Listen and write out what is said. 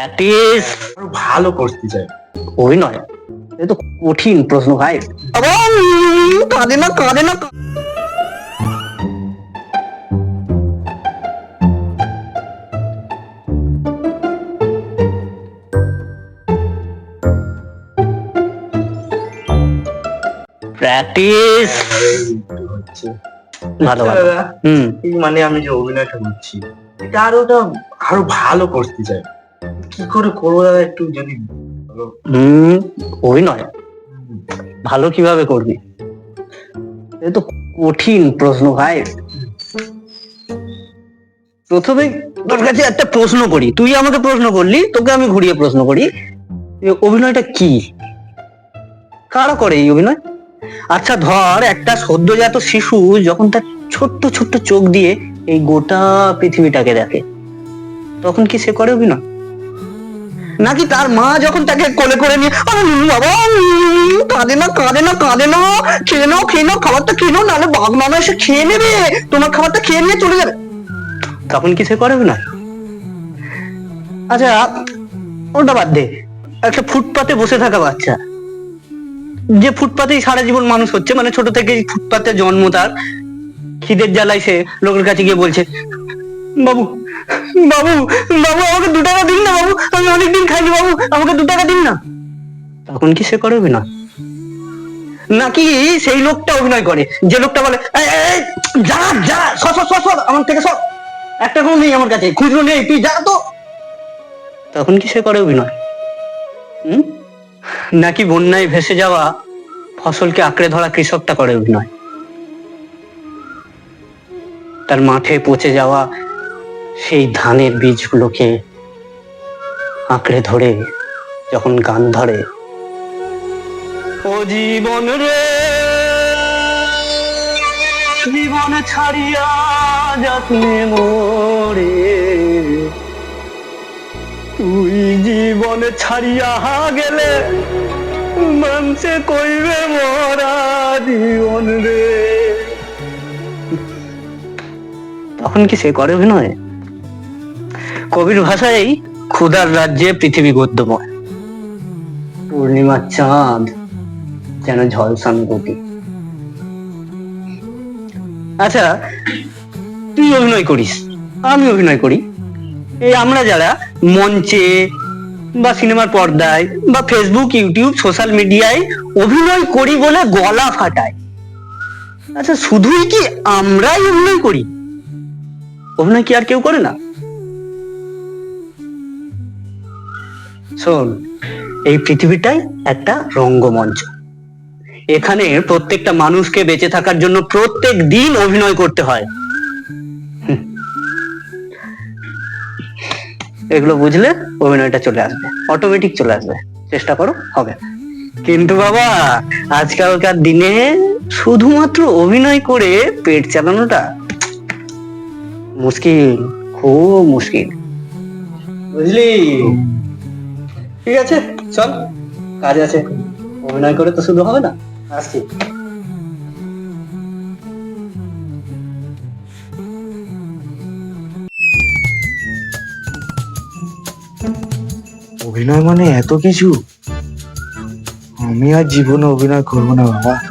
Practice ভালো করতে চাই। অভিনয়। এ তো কঠিন প্রশ্ন ভাই কাঁদে না কাঁদে না প্র্যাকটিস ভালো আচ্ছা ভালো হুম। মানে আমি যে অভিনয়টা করছি এটা আরও ওটা আরও ভালো করতে চাই। কি করে করব দাদা একটু যদি বলো। হুম। অভিনয় ভালো কীভাবে করবি? এ তো কঠিন প্রশ্ন ভাই। প্রথমে তোর কাছে একটা প্রশ্ন করি। তুই আমাকে প্রশ্ন করলি তোকে আমি ঘুরিয়ে প্রশ্ন করি। অভিনয়টা কি? কারা করে এই অভিনয়? আচ্ছা ধর একটা সদ্যজাত শিশু যখন তার ছোট্ট ছোট্ট চোখ দিয়ে এই গোটা পৃথিবীটাকে দেখে তখন কি সে করে অভিনয়? নাকি তার মা যখন তাকে কোলে করে নিয়ে বাবা কাঁদে না কাঁদে না কাঁদে না, খেয়ে নাও খেয়ে নাও, খাবারটা খেয়ে নাও, নাহলে বাঘ মামা এসে খেয়ে নেবে, তোমার খাবারটা খেয়ে নিয়ে চলে যাবে। তখন কি সে করে না। আচ্ছা ওটা বাদ দে। একটা ফুটপাতে বসে থাকা বাচ্চা। যে ফুটপাতেই সারা জীবন মানুষ হচ্ছে মানে ছোট থেকে ফুটপাতে জন্ম তার। খিদের জ্বালায় সে লোকের কাছে গিয়ে বলছে, বাবু বাবু বাবু অনেকদিন বাবু আমাকে দু টাকা দিন না। তখন কি সে করে অভিনয়? নাকি সেই লোকটা অভিনয় করে? যে লোকটা বলে "এই, এই, এই, যা যা সর সর সর সর আমার থেকে সর। একটা কোনো নেই আমার কাছে খুচরো নেই তুই যা তো। তখন কি সে করে অভিনয়? হুম? নাকি বন্যায় ভেসে যাওয়া ফসলকে আঁকড়ে ধরা কৃষকটা করে অভিনয়? তার মাঠে পচে যাওয়া সেই ধানের বীজগুলোকে আঁকড়ে ধরে যখন গান ধরে। ও জীবন রে জীবন ছাড়িয়া যত্নে মোরে। তুই জীবন ছাড়িয়া গেলে মানুষে কইবে মরা জীবন রে। তখন কি সে করে অভিনয়? কবির ভাষায় ক্ষুধার রাজ্যে পৃথিবী গদ্যময়। পূর্ণিমার চাঁদ যেন ঝলসান গতি। আচ্ছা তুই অভিনয় করিস, আমি অভিনয় করি। এই আমরা যারা মঞ্চে বা সিনেমার পর্দায় বা ফেসবুক ইউটিউব সোশ্যাল মিডিয়ায় অভিনয় করি বলে গলা ফাটায় আচ্ছা শুধুই কি আমরাই অভিনয় করি? অভিনয় কি আর কেউ করে না? শোন, এই পৃথিবীটাই একটা রঙ্গমঞ্চ। এখানে প্রত্যেকটা মানুষকে বেঁচে থাকার জন্য প্রত্যেক দিন অভিনয় করতে হয়। এগুলো বুঝলে অভিনয়টা চলে আসবে অটোমেটিক চলে আসবে। চেষ্টা করো, হবে। কিন্তু বাবা, আজকালকার দিনে শুধুমাত্র অভিনয় করে পেট চালানোটা মুশকিল, খুব মুশকিল। বুঝলি? ঠিক আছে, চল। কাজ আছে। অভিনয় করে তো শুধু হবে না। আসছি। অভিনয় মানে এত কিছু? আমি আর জীবনে অভিনয় করব না, বাবা।